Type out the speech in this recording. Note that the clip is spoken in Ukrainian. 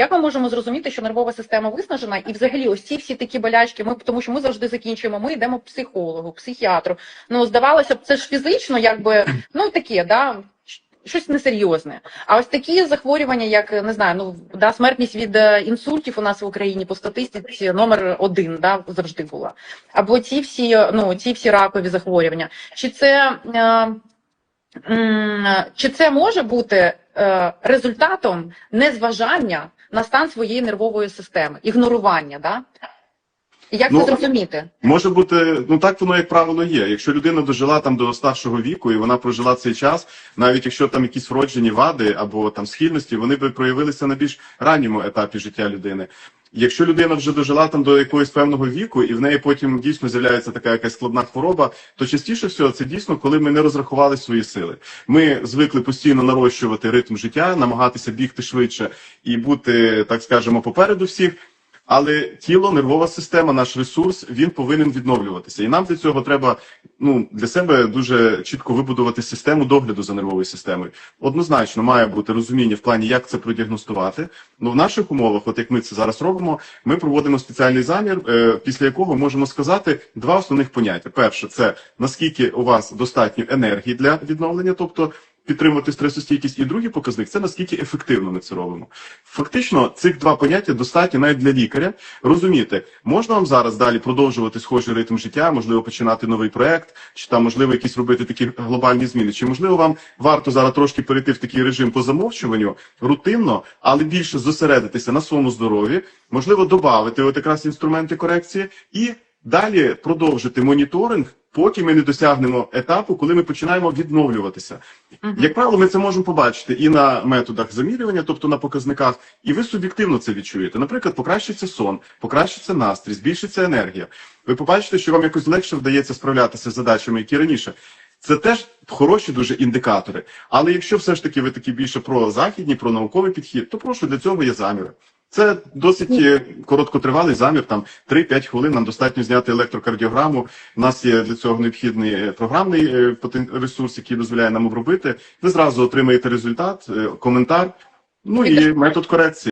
Як ми можемо зрозуміти, що нервова система виснажена, і взагалі ось ці всі такі болячки, ми тому що ми завжди закінчуємо. Ми йдемо психологу, психіатру. Ну здавалося б, це ж фізично, якби ну таке, да. Щось несерйозне. А ось такі захворювання, як не знаю, ну да, смертність від е, інсультів у нас в Україні по статистиці номер один, да, завжди була. Або ці всі, ну ці всі ракові захворювання. Чи це е, чи це може бути е, результатом незважання на стан своєї нервової системи, ігнорування, да? І як Ну, це зрозуміти? Може бути, ну так воно як правило є. Якщо людина дожила там до старшого віку і вона прожила цей час, навіть якщо там якісь вроджені вади або там схильності, вони би проявилися на більш ранньому етапі життя людини. Якщо людина вже дожила там до якогось певного віку, і в неї потім дійсно з'являється така якась складна хвороба, то частіше всього це дійсно, коли ми не розрахували свої сили. Ми звикли постійно нарощувати ритм життя, намагатися бігти швидше і бути, так скажемо, попереду всіх. Але тіло, нервова система, наш ресурс, він повинен відновлюватися. І нам для цього треба ну для себе дуже чітко вибудувати систему догляду за нервовою системою. Однозначно має бути розуміння в плані, як це продіагностувати. Ну в наших умовах, от як ми це зараз робимо, ми проводимо спеціальний замір, е, після якого можемо сказати два основних поняття: перше, це наскільки у вас достатньо енергії для відновлення, тобто підтримувати стресостійкість, і другий показник це наскільки ефективно ми це робимо. Фактично, цих два поняття достатньо навіть для лікаря розуміти, можна вам зараз далі продовжувати схожий ритм життя, можливо, починати новий проект, чи там можливо якісь робити такі глобальні зміни. Чи можливо вам варто зараз трошки перейти в такий режим по замовчуванню, рутинно, але більше зосередитися на своєму здоров'ї, можливо, додати от якраз інструменти корекції і далі продовжити моніторинг. Поки ми не досягнемо етапу, коли ми починаємо відновлюватися, Мгм. як правило, ми це можемо побачити і на методах замірювання, тобто на показниках, і ви суб'єктивно це відчуєте. Наприклад, покращиться сон, покращиться настрій, збільшиться енергія. Ви побачите, що вам якось легше вдається справлятися з задачами, які раніше. Це теж хороші дуже індикатори. Але якщо все ж таки ви такі більше про західні, про науковий підхід, то прошу для цього є заміри. Це досить е, короткотривалий замір, там 3-5 хвилин. Нам достатньо зняти електрокардіограму. У нас є для цього необхідний е, програмний е, ресурс, який дозволяє нам обробити. Ви зразу отримаєте результат, коментар, ну і метод корекції.